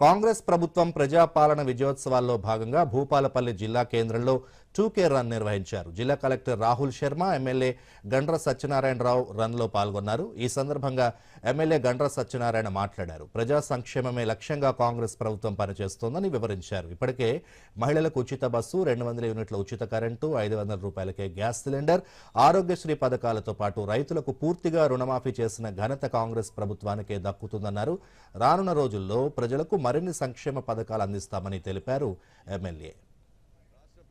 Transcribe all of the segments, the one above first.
కాంగ్రెస్ ప్రభుత్వం ప్రజాపాలన విజయోత్సవాల్లో భాగంగా భూపాలపల్లి జిల్లా కేంద్రంలో టూకే రన్ నిర్వహించారు. జిల్లా కలెక్టర్ రాహుల్ శర్మ ఎమ్మెల్యే గండ్ర సత్యనారాయణరావు రన్లో పాల్గొన్నారు. ఈ సందర్భంగా ఎమ్మెల్యే గండ్ర సత్యనారాయణ మాట్లాడారు. ప్రజా సంక్షేమమే లక్ష్యంగా కాంగ్రెస్ ప్రభుత్వం పనిచేస్తోందని వివరించారు. ఇప్పటికే మహిళలకు ఉచిత బస్సు రెండు వందల యూనిట్ల ఉచిత కరెంటు ఐదు వందల రూపాయలకే గ్యాస్ సిలిండర్ ఆరోగ్యశ్రీ పథకాలతో పాటు రైతులకు పూర్తిగా రుణమాఫీ చేసిన ఘనత కాంగ్రెస్ ప్రభుత్వానికే దక్కుతుందన్నారు. రానున్న రోజుల్లో ప్రజలకు మరిన్ని సంక్షేమ పథకాలు అందిస్తామని తెలిపారు ఎమ్మెల్యే.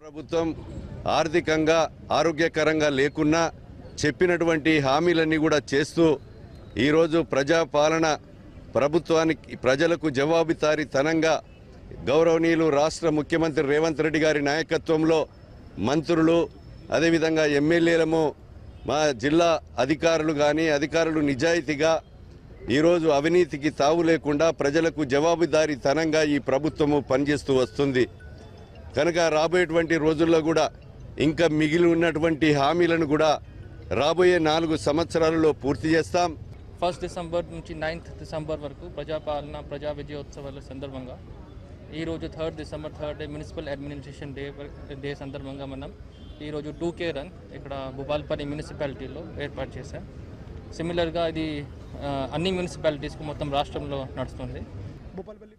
ప్రభుత్వం ఆర్థికంగా ఆరోగ్యకరంగా లేకున్నా చెప్పినటువంటి హామీలన్నీ కూడా చేస్తూ ఈరోజు ప్రజాపాలన ప్రభుత్వానికి ప్రజలకు జవాబుదారీతనంగా గౌరవనీయులు రాష్ట్ర ముఖ్యమంత్రి రేవంత్ రెడ్డి గారి నాయకత్వంలో మంత్రులు అదేవిధంగా ఎమ్మెల్యేలము మా జిల్లా అధికారులు కానీ అధికారులు నిజాయితీగా ఈరోజు అవినీతికి తావు లేకుండా ప్రజలకు జవాబుదారీతనంగా ఈ ప్రభుత్వము పనిచేస్తూ వస్తుంది. కనుక రాబోయేటువంటి రోజుల్లో కూడా ఇంకా మిగిలి ఉన్నటువంటి హామీలను కూడా రాబోయే నాలుగు సంవత్సరాలలో పూర్తి చేస్తాం. ఫస్ట్ డిసెంబర్ నుంచి నైన్త్ డిసెంబర్ వరకు ప్రజాపాలన ప్రజా విజయోత్సవాల సందర్భంగా ఈరోజు third December third day municipal administration day day సందర్భంగా మనం ఈరోజు టూ కే రన్ ఇక్కడ భూపాల్పల్లి మున్సిపాలిటీలో ఏర్పాటు చేశాం. సిమిలర్గా ఇది అన్ని మున్సిపాలిటీస్కు మొత్తం రాష్ట్రంలో నడుస్తుంది. భూపాలపల్లి